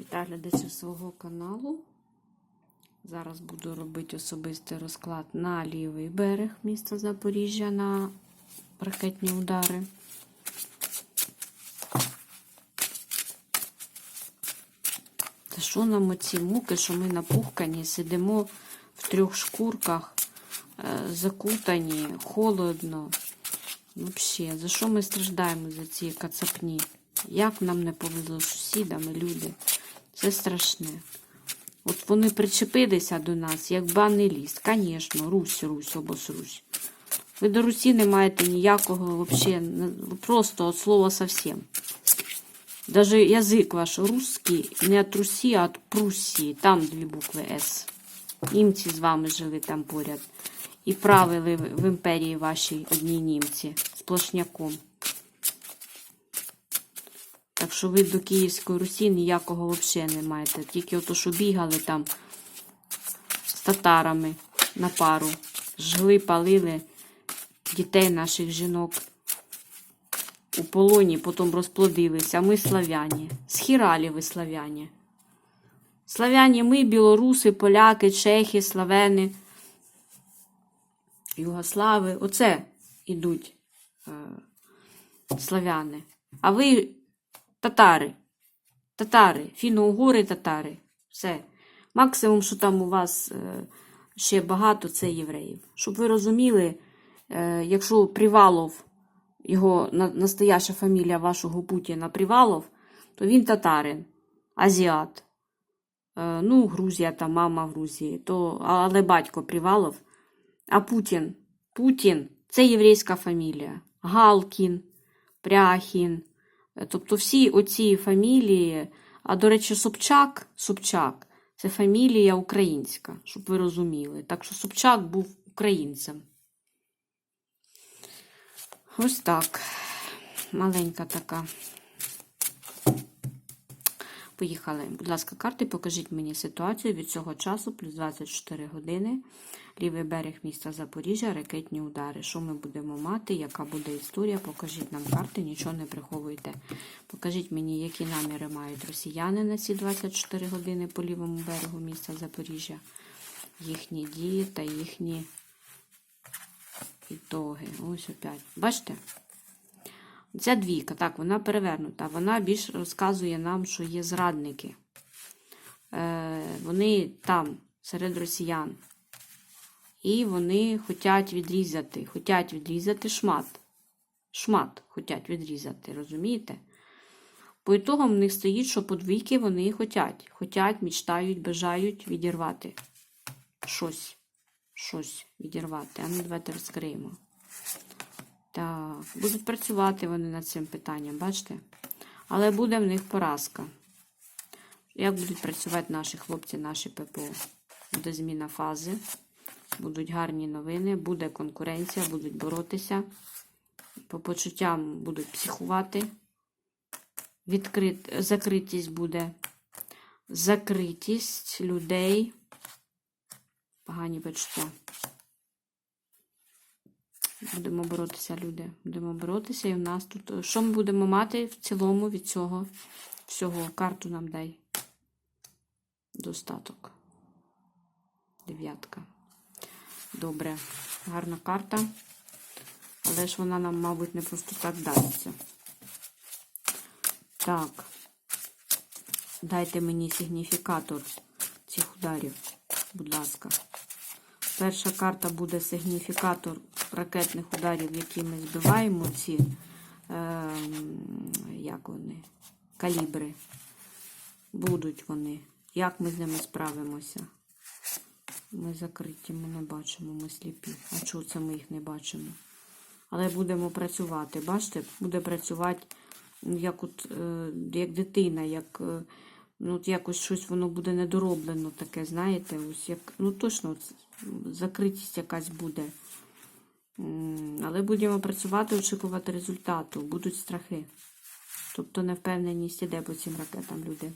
Вітаю глядачів свого каналу. Зараз буду робити особистий розклад на лівий берег міста Запоріжжя на ракетні удари. Та що нам оці муки, що ми напухкані, сидимо в трьох шкурках, е, закутані, холодно. Взагалі, за що ми страждаємо за ці кацапні? Як нам не повезло з сусідами, люди? Це страшне. От вони причепилися до нас, як банний ліс. Звісно, Русь, Русь, обосрусь. Ви до Русі не маєте ніякого вообще, просто от слова совсем. Даже язик ваш русский не от Русі, а от Прусії. Там дві букви С. Німці з вами жили там поряд. І правили в імперії вашій одні німці сплошняком. Так що ви до Київської Русі ніякого взагалі не маєте. Тільки ото, що бігали там з татарами на пару. Жгли, палили дітей наших жінок у полоні, потім розплодилися. Ми славяні. Схіралі ви славяні. Славяні ми, білоруси, поляки, чехи, славени, югослави. Оце ідуть е, славяни. А ви татари. Татари, фіно-угори татари. Все. Максимум, що там у вас е, ще багато, це євреїв. Щоб ви розуміли, е, якщо Привалов, його настояща фамілія вашого Путіна Привалов, то він татарин, азіат. Е, ну, Грузія, там мама Грузії, то, але батько Привалов. А Путін, Путін це єврейська фамілія. Галкін, Пряхін. Тобто всі оці фамілії, а до речі, Собчак, Собчак це фамілія українська, щоб ви розуміли. Так що Собчак був українцем. Ось так. Маленька така. Поїхали. Будь ласка, карти, покажіть мені ситуацію від цього часу, плюс 24 години. Лівий берег міста Запоріжжя, ракетні удари. Що ми будемо мати? Яка буде історія? Покажіть нам карти, нічого не приховуйте. Покажіть мені, які наміри мають росіяни на ці 24 години по лівому берегу міста Запоріжжя. Їхні дії та їхні ітоги. Ось опять. Бачите? Ця двійка, так, вона перевернута. Вона більш розказує нам, що є зрадники. Е, вони там, серед росіян. І вони хочуть відрізати, хочуть відрізати шмат. Шмат хочуть відрізати, розумієте? По ітогам в них стоїть, що по двійки вони хочуть. Хочуть, мечтають, бажають відірвати щось. Щось відірвати. А ну давайте розкриємо. Так, будуть працювати вони над цим питанням, бачите? Але буде в них поразка. Як будуть працювати наші хлопці, наші ППО? Буде зміна фази, будуть гарні новини, буде конкуренція, будуть боротися. По почуттям будуть психувати. Відкрит... Закритість буде. Закритість людей. Погані почуття. Будемо боротися, люди. Будемо боротися, і в нас тут. Що ми будемо мати в цілому від цього всього? Карту нам дай. Достаток. Дев'ятка. Добре. Гарна карта. Але ж вона нам, мабуть, не просто так дасться. Так. Дайте мені сигніфікатор цих ударів, будь ласка. Перша карта буде сигніфікатор ракетних ударів, які ми збиваємо, ці, е, як вони, калібри. Будуть вони. Як ми з ними справимося? Ми закриті, ми не бачимо, ми сліпі. А чого це ми їх не бачимо? Але будемо працювати. Бачите, буде працювати як от, е, як дитина, як. е, Ну, от якось щось воно буде недороблено таке, знаєте, ось як, ну точно от, закритість якась буде. Але будемо працювати, очікувати результату. Будуть страхи. Тобто невпевненість іде по цим ракетам, люди.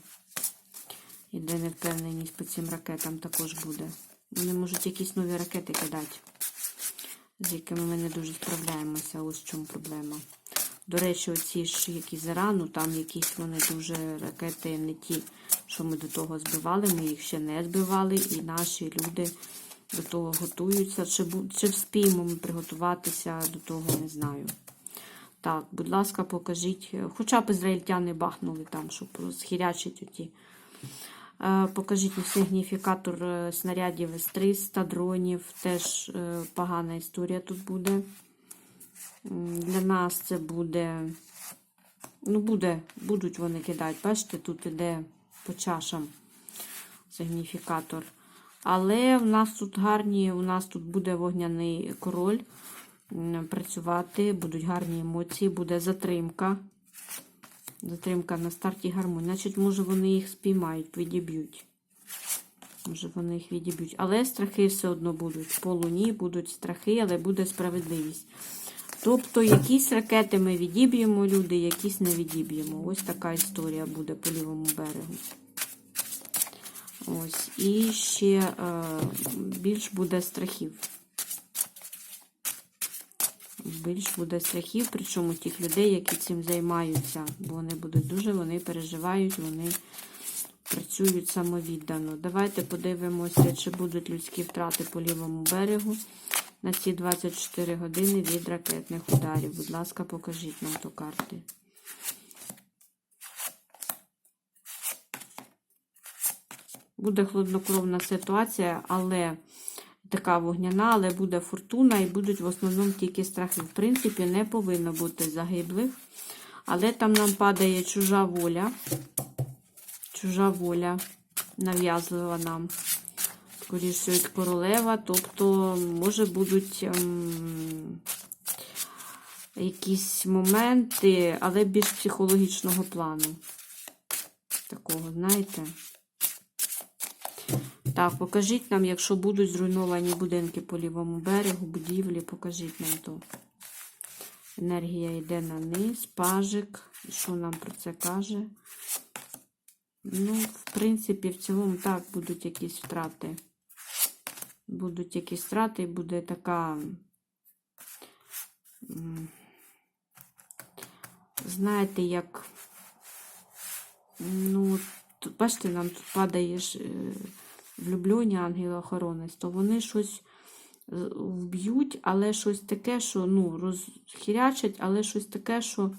Іде невпевненість по цим ракетам також буде. Вони можуть якісь нові ракети кидати, з якими ми не дуже справляємося. Ось в чому проблема. До речі, оці ж які з Ірану, там якісь вони дуже ракети не ті, що ми до того збивали. Ми їх ще не збивали, і наші люди до того готуються. Чи, чи вспіємо ми приготуватися до того, не знаю. Так, будь ласка, покажіть. е, Хоча б ізраїльтяни бахнули там, щоб схірячить оті. Е, Покажіть сигніфікатор е, снарядів С-300, дронів. Теж погана історія тут буде. Для нас це буде. Ну, буде, будуть вони кидати. Бачите, тут іде по чашам сигніфікатор. Але в нас тут гарні, у нас тут буде вогняний король працювати, будуть гарні емоції, буде затримка. Затримка на старті гармонії. Значить, може, вони їх спіймають, відіб'ють. Може, вони їх відіб'ють. Але страхи все одно будуть. По луні будуть страхи, але буде справедливість. Тобто, якісь ракети ми відіб'ємо, люди, якісь не відіб'ємо. Ось така історія буде по лівому берегу. Ось. І ще е, більш буде страхів. Більш буде страхів, причому тих людей, які цим займаються. Бо вони будуть дуже, вони переживають, вони працюють самовіддано. Давайте подивимося, чи будуть людські втрати по лівому берегу на ці 24 години від ракетних ударів. Будь ласка, покажіть нам то карти. Буде хладнокровна ситуація, але така вогняна, але буде фортуна і будуть в основному тільки страхи. В принципі, не повинно бути загиблих. Але там нам падає чужа воля. Чужа воля нав'язлива нам. Скоріше королева, тобто, може будуть ем, якісь моменти, але більш психологічного плану. Такого, знаєте. Так, покажіть нам, якщо будуть зруйновані будинки по лівому берегу, будівлі, покажіть нам то. Енергія йде на низ, пажик. Що нам про це каже? Ну, в принципі, в цілому так будуть якісь втрати. Будуть якісь втрати, і буде така. Знаєте, як. Ну, бачите, нам тут падає е, влюблені ангел-охоронець, то вони щось е, вб'ють, але щось таке, що ну, розхірячать, але щось таке, що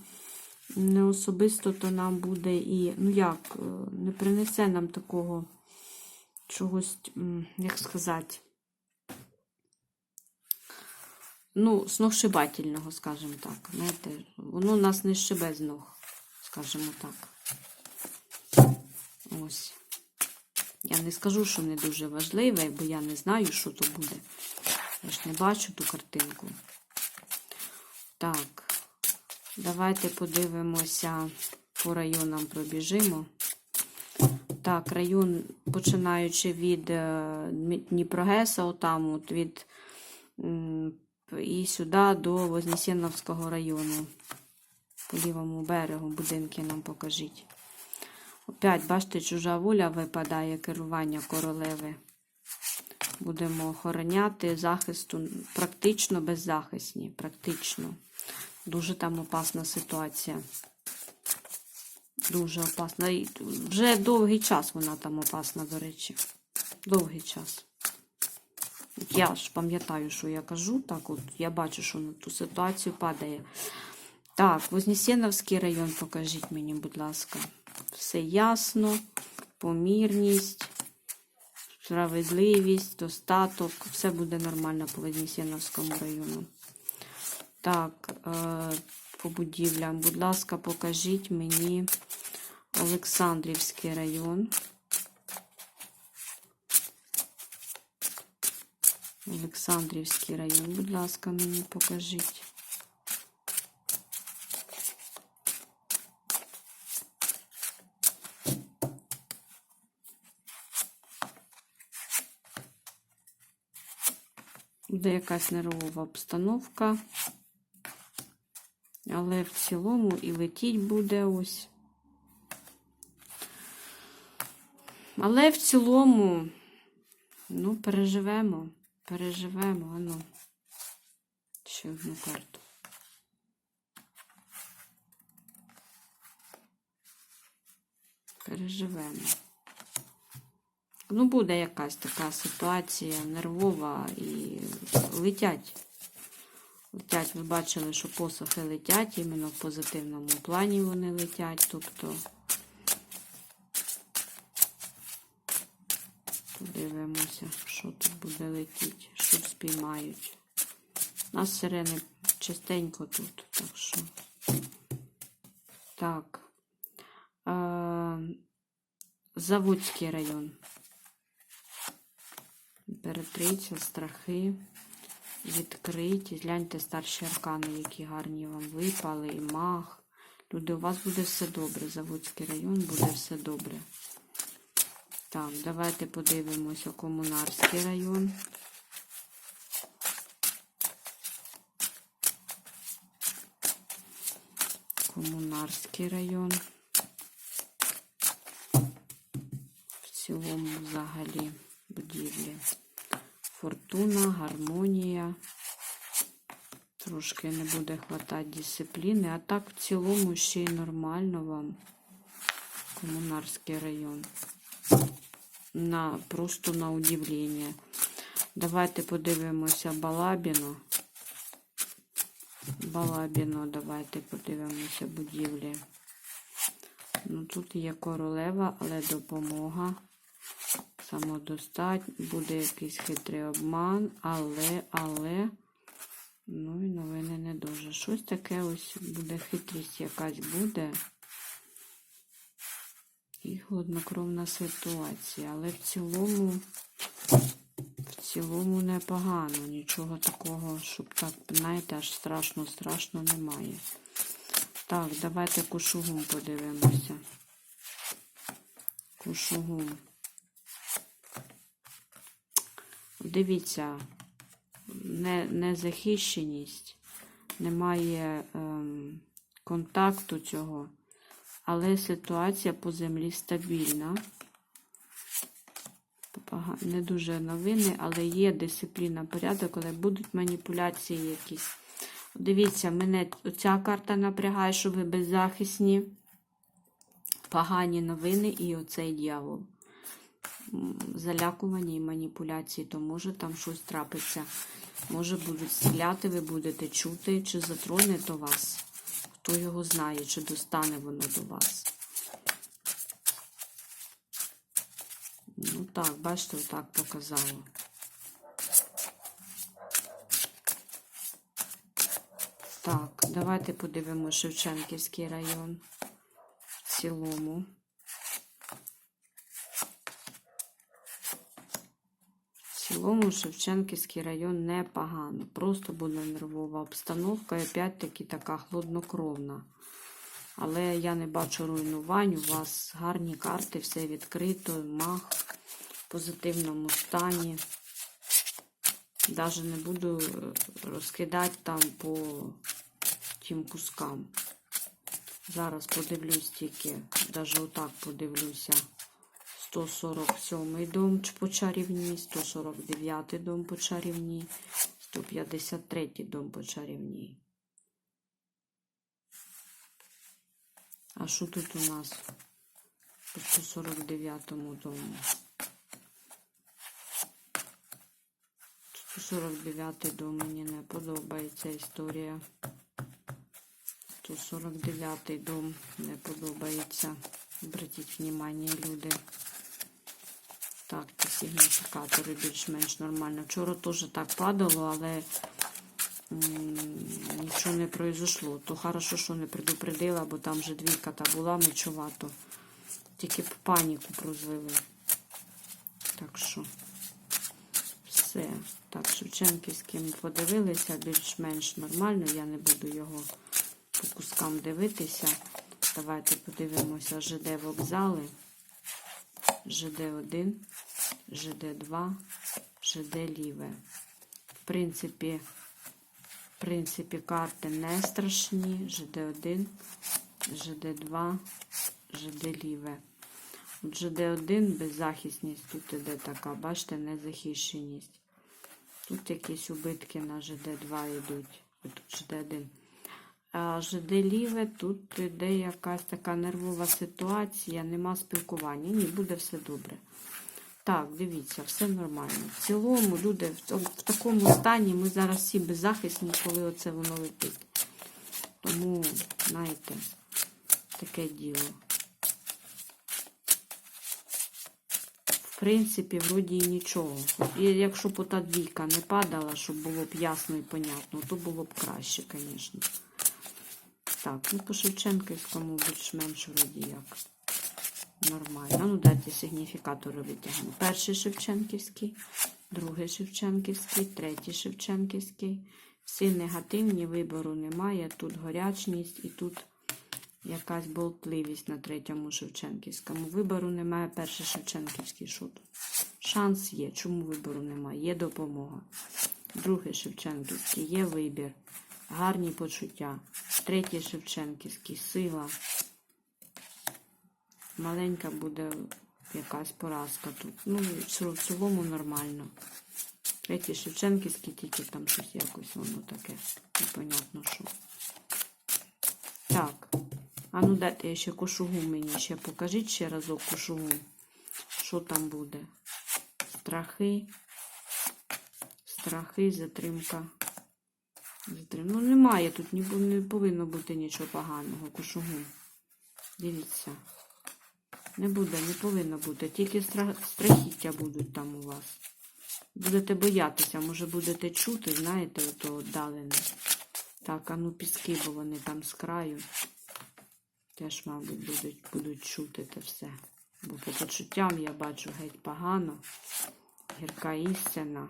не особисто то нам буде і, ну як, е, не принесе нам такого чогось, як сказати, ну, сногсшибательного, скажімо так. Знаєте, воно нас не щебе з ног, скажімо так. Ось. Я не скажу, що не дуже важливе, бо я не знаю, що то буде. Я ж не бачу ту картинку. Так, давайте подивимося по районам пробіжимо. Так, район, починаючи від е, Дніпрогеса, отам, от від і сюди до Вознесеновського району. По лівому берегу будинки нам покажіть. Опять, бачите, чужа воля випадає керування королеви. Будемо охороняти захисту практично беззахисні. Практично. Дуже там опасна ситуація. Дуже опасна. І вже довгий час вона там опасна, до речі. Довгий час. Я ж пам'ятаю, що я кажу. Так, от я бачу, що на ту ситуацію падає. Так, Вознесеновський район, покажіть мені, будь ласка. Все ясно, помірність, справедливість, достаток. Все буде нормально по Вознесеновському району. Так, е, по будівлям, будь ласка, покажіть мені Олександрівський район. Олександрівський район, будь ласка, мені покажіть. буде якась нервова обстановка. Але в цілому і летіть буде ось. Але в цілому, ну, переживемо, переживемо, ану, ще одну карту. Переживемо. Ну, буде якась така ситуація нервова і летять. Летять, ви бачили, що посохи летять, іменно в позитивному плані вони летять. Тобто подивимося, що тут буде летіти, що спіймають. У нас сирени частенько тут, так що. Так. Е, Заводський район. Імператриця, страхи, відкриті. Гляньте старші аркани, які гарні вам випали, і мах. Люди, у вас буде все добре. Заводський район буде все добре. Так, давайте подивимося комунарський район. Комунарський район. В цілому взагалі будівлі. Фортуна, гармонія. Трошки не буде хватати дисципліни, а так в цілому ще й нормально вам. Комунарський район. На, просто на удивлення. Давайте подивимося Балабіно. Балабіно, давайте подивимося будівлі. Ну, тут є королева, але допомога. Самодостатньо. Буде якийсь хитрий обман, але, але. Ну і новини не дуже. Щось таке ось буде хитрість якась буде. І хладнокровна ситуація. Але в цілому, в цілому непогано. Нічого такого, щоб так, знаєте, аж страшно-страшно немає. Так, давайте кушугум подивимося. Кушугум. Дивіться, не, незахищеність, немає ем, контакту цього, але ситуація по землі стабільна. Не дуже новини, але є дисципліна, порядок, але будуть маніпуляції якісь. Дивіться, мене ця карта напрягає, що ви беззахисні, погані новини і оцей дьявол. Залякування і маніпуляції, то може там щось трапиться. Може будуть стріляти, ви будете чути, чи затроне то вас. Хто його знає, чи достане воно до вас. Ну так, бачите, отак показало. Так, давайте подивимося Шевченківський район в цілому. Цілому Шевченківський район непогано. Просто буде нервова обстановка і опять-таки така хладнокровна. Але я не бачу руйнувань. У вас гарні карти, все відкрито, мах в позитивному стані. Даже не буду е, розкидати там по тим кускам. Зараз подивлюсь тільки, навіть отак подивлюся. 147 дом по чарівній, 149 дом по чарівній, 153 дом по чарівній. А що тут у нас по 149 дому? 149 дом мені не подобається історія. 149 дом не подобається. Обратіть внимание, люди. Так, ці сигніфікатори більш-менш нормально. Вчора теж так падало, але нічого не произошло. То хорошо, що не предупредила, бо там вже двійка та була мечувато. Тільки б паніку прозвели. Так що все. Так, Шевченківським подивилися більш-менш нормально. Я не буду його по кускам дивитися. Давайте подивимося ЖД вокзали. ЖД1, ЖД2, ЖД ліве. В принципі, в принципі, карти не страшні. ЖД1, ЖД2, ЖД ліве. От ЖД1 беззахисність, тут іде така, бачите, незахищеність. Тут якісь убитки на ЖД2 йдуть. От ЖД1. А ЖД ліве, тут іде якась така нервова ситуація, нема спілкування. Ні, буде все добре. Так, дивіться, все нормально. В цілому, люди, в такому стані ми зараз всі беззахисні, коли оце воно летить. Тому, знаєте, таке діло. В принципі, вроді і нічого. І якщо б ота двійка не падала, щоб було б ясно і понятно, то було б краще, звісно. Так, ну по Шевченківському більш-менш вроді як. Нормально. Ну, дайте сигніфікатори витягнемо. Перший Шевченківський, другий Шевченківський, третій Шевченківський. Всі негативні, вибору немає. Тут горячність і тут якась болтливість на третьому Шевченківському. Вибору немає. Перший Шевченківський. Що тут? Шанс є. Чому вибору немає? Є допомога. Другий Шевченківський, є вибір. Гарні почуття. Третій Шевченківський, сила. Маленька буде якась поразка тут. Ну, в цілому нормально. Третій Шевченківський, тільки там щось якось воно таке. Непонятно що. Так. А ну дайте ще кошугу мені ще покажіть ще разок кошугу. Що там буде? Страхи. Страхи, затримка. Ну, немає тут, не повинно бути нічого поганого. Кошугу. Дивіться. Не буде, не повинно бути. Тільки страхіття будуть там у вас. Будете боятися, може будете чути, знаєте, ото віддалене. Так, а ну піски, бо вони там з краю. Теж, мабуть, будуть, будуть чути те все. Бо по почуттям я бачу геть погано. Гірка істина.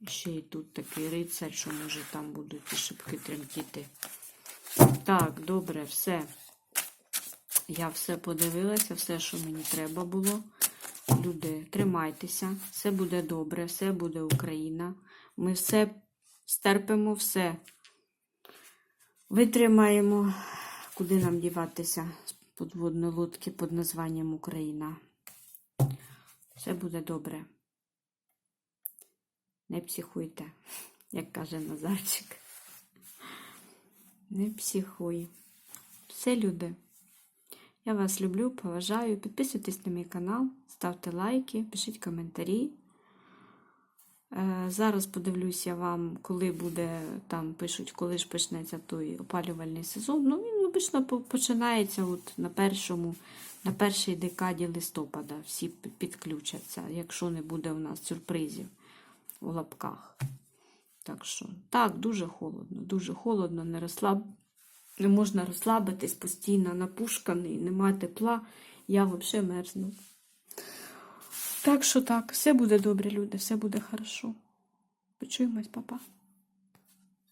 І ще і тут такий рицар, що може там будуть і шибки тремтіти. Так, добре, все. Я все подивилася, все, що мені треба було. Люди, тримайтеся, все буде добре, все буде Україна. Ми все стерпимо, все витримаємо. Куди нам діватися з подводної лодки під названням Україна? Все буде добре. Не психуйте, як каже Назарчик. Не психуй. Все, люди. Я вас люблю, поважаю. Підписуйтесь на мій канал, ставте лайки, пишіть коментарі. Е, Зараз подивлюся вам, коли буде, там пишуть, коли ж почнеться той опалювальний сезон. Ну, він обично починається от на першому, на першій декаді листопада. Всі підключаться, якщо не буде у нас сюрпризів у лапках. Так що, так, дуже холодно, дуже холодно, не розслаб... не можна розслабитись постійно напушканий, нема тепла, я взагалі мерзну. Так що так, все буде добре, люди, все буде хорошо. Почуємось, папа.